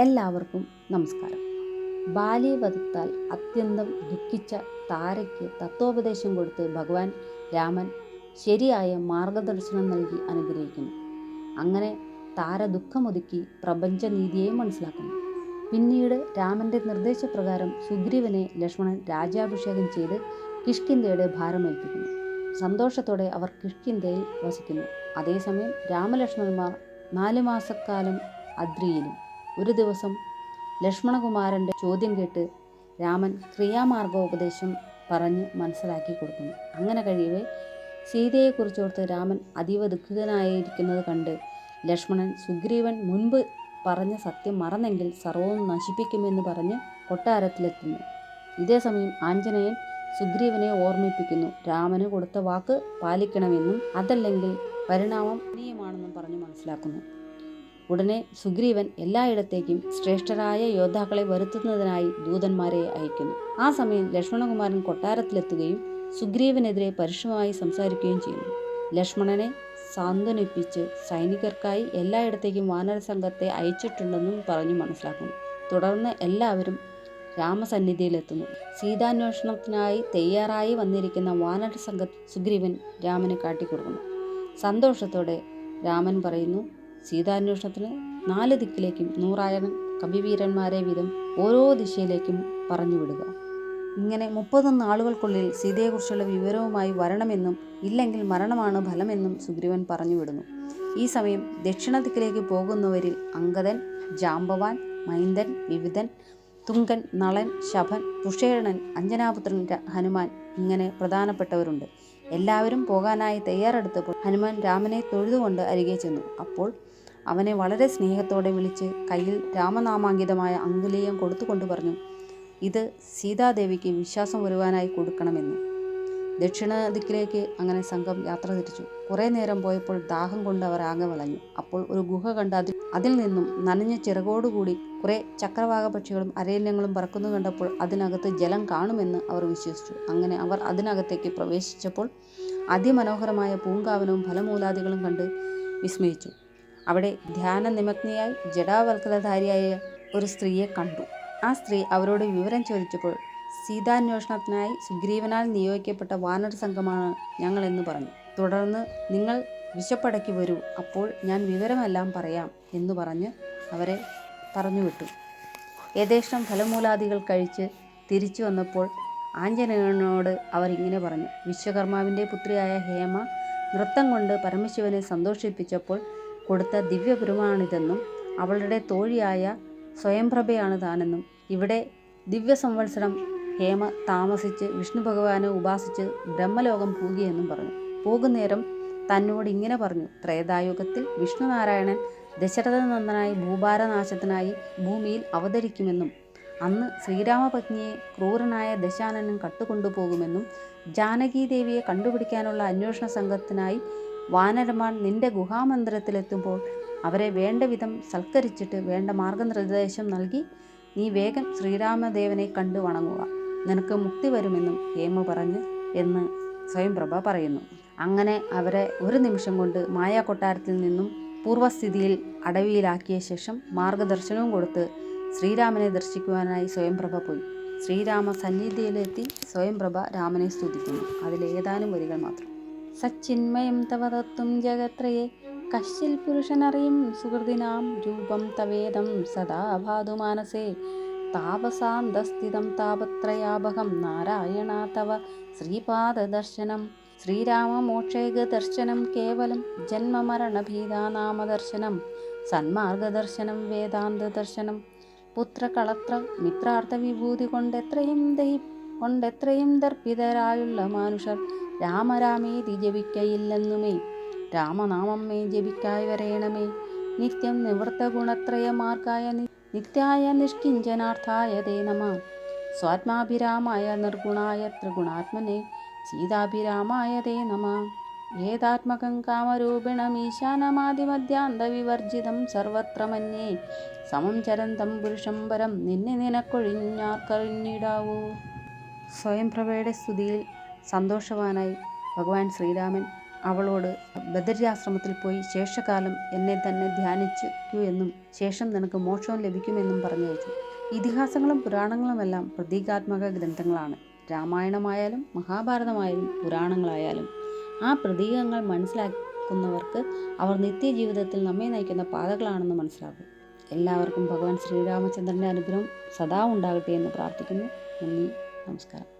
എല്ലാവർക്കും നമസ്കാരം. ബാല്യവധത്താൽ അത്യന്തം ദുഃഖിച്ച താരയ്ക്ക് തത്വോപദേശം കൊടുത്ത് ഭഗവാൻ രാമൻ ശരിയായ മാർഗദർശനം നൽകി അനുഗ്രഹിക്കുന്നു. അങ്ങനെ താര ദുഃഖമൊതുക്കി പ്രപഞ്ചനീതിയെ മനസ്സിലാക്കുന്നു. പിന്നീട് രാമന്റെ നിർദ്ദേശപ്രകാരം സുഗ്രീവനെ ലക്ഷ്മണൻ രാജാഭിഷേകം ചെയ്ത് കിഷ്കിന്ധയുടെ ഭാരമേൽപ്പിക്കുന്നു. സന്തോഷത്തോടെ അവർ കിഷ്കിന്ധയിൽ വസിക്കുന്നു. അതേസമയം രാമലക്ഷ്മണന്മാർ നാല് മാസക്കാലം അദ്രിയിലും ഒരു ദിവസം ലക്ഷ്മണകുമാരന്റെ ചോദ്യം കേട്ട് രാമൻ ക്രിയാമാർഗോപദേശം പറഞ്ഞ് മനസ്സിലാക്കി കൊടുക്കുന്നു. അങ്ങനെ കഴിയവേ സീതയെക്കുറിച്ചോർത്ത് രാമൻ അതീവ ദുഃഖിതനായിരിക്കുന്നത് കണ്ട് ലക്ഷ്മണൻ സുഗ്രീവൻ മുൻപ് പറഞ്ഞ സത്യം മറന്നെങ്കിൽ സർവവും നശിപ്പിക്കുമെന്ന് പറഞ്ഞ് കൊട്ടാരത്തിലെത്തുന്നു. ഇതേ സമയം ആഞ്ജനേയൻ സുഗ്രീവനെ ഓർമ്മിപ്പിക്കുന്നു. രാമന് കൊടുത്ത വാക്ക് പാലിക്കണമെന്നും അതല്ലെങ്കിൽ പരിണാമം നീയമാണെന്നും പറഞ്ഞു മനസ്സിലാക്കുന്നു. ഉടനെ സുഗ്രീവൻ എല്ലായിടത്തേക്കും ശ്രേഷ്ഠരായ യോദ്ധാക്കളെ വരുത്തുന്നതിനായി ദൂതന്മാരെ അയക്കുന്നു. ആ സമയം ലക്ഷ്മണകുമാരൻ കൊട്ടാരത്തിലെത്തുകയും സുഗ്രീവനെതിരെ പരുഷമായി സംസാരിക്കുകയും ചെയ്യുന്നു. ലക്ഷ്മണനെ സാന്ത്വനിപ്പിച്ച് സൈനികർക്കായി എല്ലായിടത്തേക്കും വാനര സംഘത്തെ അയച്ചിട്ടുണ്ടെന്നും പറഞ്ഞു മനസ്സിലാക്കുന്നു. തുടർന്ന് എല്ലാവരും രാമസന്നിധിയിലെത്തുന്നു. സീതാന്വേഷണത്തിനായി തയ്യാറായി വന്നിരിക്കുന്ന വാനര സംഘ സുഗ്രീവൻ രാമന് കാട്ടിക്കൊടുക്കുന്നു. സന്തോഷത്തോടെ രാമൻ പറയുന്നു സീതാന്വേഷണത്തിന് നാല് ദിക്കിലേക്കും നൂറായിരം കവിവീരന്മാരെ വീതം ഓരോ ദിശയിലേക്കും പറഞ്ഞു വിടുക. ഇങ്ങനെ മുപ്പത് നാളുകൾക്കുള്ളിൽ സീതയെക്കുറിച്ചുള്ള വിവരവുമായി വരണമെന്നും ഇല്ലെങ്കിൽ മരണമാണ് ഫലമെന്നും സുഗ്രീവൻ പറഞ്ഞു വിടുന്നു. ഈ സമയം ദക്ഷിണ ദിക്കിലേക്ക് പോകുന്നവരിൽ അങ്കദൻ ജാമ്പവാൻ മൈന്ദൻ വിവിധൻ തുങ്കൻ നളൻ ശഭൻ തുഷേണൻ അഞ്ജനാപുത്രൻ ഹനുമാൻ ഇങ്ങനെ പ്രധാനപ്പെട്ടവരുണ്ട്. എല്ലാവരും പോകാനായി തയ്യാറെടുത്തപ്പോൾ ഹനുമാൻ രാമനെ തൊഴുതുകൊണ്ട് അരികെ ചെന്നു. അപ്പോൾ അവനെ വളരെ സ്നേഹത്തോടെ വിളിച്ച് കയ്യിൽ രാമനാമാങ്കിതമായ അങ്കുലീയം കൊടുത്തുകൊണ്ട് പറഞ്ഞു ഇത് സീതാദേവിക്ക് വിശ്വാസം വരുവാനായി കൊടുക്കണമെന്ന്. ദക്ഷിണ ദിക്കിലേക്ക് അങ്ങനെ സംഘം യാത്ര തിരിച്ചു. കുറേ നേരം പോയപ്പോൾ ദാഹം കൊണ്ട് അവർ ആകെ വളഞ്ഞു. അപ്പോൾ ഒരു ഗുഹ കണ്ട് അതിൽ അതിൽ നിന്നും നനഞ്ഞ ചിറകോടുകൂടി കുറേ ചക്രവാക പക്ഷികളും അരയന്യങ്ങളും പറക്കുന്നു കണ്ടപ്പോൾ അതിനകത്ത് ജലം കാണുമെന്ന് അവർ വിശ്വസിച്ചു. അങ്ങനെ അവർ അതിനകത്തേക്ക് പ്രവേശിച്ചപ്പോൾ അതിമനോഹരമായ പൂങ്കാവനവും ഫലമൂലാദികളും കണ്ട് വിസ്മയിച്ചു. അവിടെ ധ്യാന നിമഗ്നയായി ജടാവൽക്കലധാരിയായ ഒരു സ്ത്രീയെ കണ്ടു. ആ സ്ത്രീ അവരോട് വിവരം ചോദിച്ചപ്പോൾ സീതാന്വേഷണത്തിനായി സുഗ്രീവനാൽ നിയോഗിക്കപ്പെട്ട വാനർ സംഘമാണ് ഞങ്ങളെന്ന് പറഞ്ഞു. തുടർന്ന് നിങ്ങൾ വിശപ്പടക്കി വരൂ. അപ്പോൾ ഞാൻ വിവരമെല്ലാം പറയാം എന്ന് പറഞ്ഞ് അവരെ പറഞ്ഞു വിട്ടു ഏകദേശം ഫലമൂലാദികൾ കഴിച്ച് തിരിച്ചു വന്നപ്പോൾ ആഞ്ജനേയനോട് അവർ ഇങ്ങനെ പറഞ്ഞു. വിശ്വകർമാവിന്റെ പുത്രിയായ ഹേമ നൃത്തം കൊണ്ട് പരമശിവനെ സന്തോഷിപ്പിച്ചപ്പോൾ കൊടുത്ത ദിവ്യപുരമാണിതെന്നും അവളുടെ തോഴിയായ സ്വയംപ്രഭയാണ് താനെന്നും ഇവിടെ ദിവ്യ സംവത്സരം ഹേമ താമസിച്ച് വിഷ്ണു ഭഗവാനെ ഉപാസിച്ച് ബ്രഹ്മലോകം പൂകിയെന്നും പറഞ്ഞു. പോകുന്നേരം തന്നോട് ഇങ്ങനെ പറഞ്ഞു. ത്രേതായുഗത്തിൽ വിഷ്ണുനാരായണൻ ദശരഥനന്ദനായി ഭൂഭാരനാശത്തിനായി ഭൂമിയിൽ അവതരിക്കുമെന്നും അന്ന് ശ്രീരാമപത്നിയെ ക്രൂരനായ ദശാനനൻ കട്ടുകൊണ്ടുപോകുമെന്നും ജാനകീദേവിയെ കണ്ടുപിടിക്കാനുള്ള അന്വേഷണ സംഘത്തിനായി വാനരമാൻ നിന്റെ ഗുഹാമന്ദിരത്തിലെത്തുമ്പോൾ അവരെ വേണ്ട വിധം സൽക്കരിച്ചിട്ട് വേണ്ട മാർഗനിർദ്ദേശം നൽകി നീ വേഗം ശ്രീരാമദേവനെ കണ്ടു വണങ്ങുക. നിനക്ക് മുക്തി വരുമെന്നും ഹേമ പറഞ്ഞ് എന്ന് സ്വയംപ്രഭ പറയുന്നു. അങ്ങനെ അവരെ ഒരു നിമിഷം കൊണ്ട് മായാ കൊട്ടാരത്തിൽ നിന്നും പൂർവസ്ഥിതിയിൽ അടവിയിലാക്കിയ ശേഷം മാർഗദർശനവും കൊടുത്ത് ശ്രീരാമനെ ദർശിക്കുവാനായി സ്വയംപ്രഭ പോയി. ശ്രീരാമ സന്നിധിയിലെത്തി സ്വയംപ്രഭ രാമനെ സ്തുതിക്കുന്നു. അതിലേതാനും വരികൾ മാത്രം. സച്ചിന്മയം തവ തത്വം ജഗത്രയെ കശ്യൽ പുരുഷനറിയും സുഹൃതിനാം രൂപം തവേദം സദാ ഭാതു മാനസേ. താപസാന്തസ്ഥിതം താപത്രയാപകം നാരായണ തവ ശ്രീപാദദർശനം. ശ്രീരാമമോക്ഷേക ദർശനം കേവലം ജന്മമരണഭീതാനാമദർശനം സന്മാർഗദർശനം വേദാന്തദർശനം പുത്രകളത്ര മിത്രാർത്ഥ വിഭൂതി കൊണ്ടെത്രയും ദഹി കൊണ്ടെത്രയും ദർപ്പിതരായുള്ള മനുഷ്യർ രാമരാമേതി ജപിക്കയില്ലെന്നുമേ രാമനാമം മേ ജപിക്കായി വരേണമേ. നിത്യം നിവൃത്ത ഗുണത്രയമാർക്കായ നിത്യായ നിഷ്കിഞ്ചനാർത്ഥായ ദേ നമ. സ്വാത്മാഭിരാമായ നിർഗുണായ ത്രിഗുണാത്മനെ സീതാഭിരാമായ തേ നമ. ഏതാത്മകം കാമരൂപിണമീശാനമാദിമധ്യാന്തവിവർജിതം സർവത്ര മന്യേ സമം ചരന്തം പുരുഷം പരം നിന്നെ നിനക്കൊഴിഞ്ഞാർക്കറിഞ്ഞിടാവൂ. സ്വയംപ്രഭയുടെ സ്തുതിയിൽ സന്തോഷവാനായി ഭഗവാൻ ശ്രീരാമൻ അവളോട് ബദര്യാശ്രമത്തിൽ പോയി ശേഷകാലം എന്നെ തന്നെ ധ്യാനിച്ചു എന്നും ശേഷം നിനക്ക് മോക്ഷവും ലഭിക്കുമെന്നും പറഞ്ഞയച്ചു. ഇതിഹാസങ്ങളും പുരാണങ്ങളുമെല്ലാം പ്രതീകാത്മക ഗ്രന്ഥങ്ങളാണ്. രാമായണമായാലും മഹാഭാരതമായാലും പുരാണങ്ങളായാലും ആ പ്രതീകങ്ങൾ മനസ്സിലാക്കുന്നവർക്ക് അവർ നിത്യജീവിതത്തിൽ നമ്മെ നയിക്കുന്ന പാതകളാണെന്ന് മനസ്സിലാക്കും എല്ലാവർക്കും ഭഗവാൻ ശ്രീരാമചന്ദ്രന്റെ അനുഗ്രഹം സദാ ഉണ്ടാകട്ടെ എന്ന് പ്രാർത്ഥിക്കുന്നു. നന്ദി നമസ്കാരം.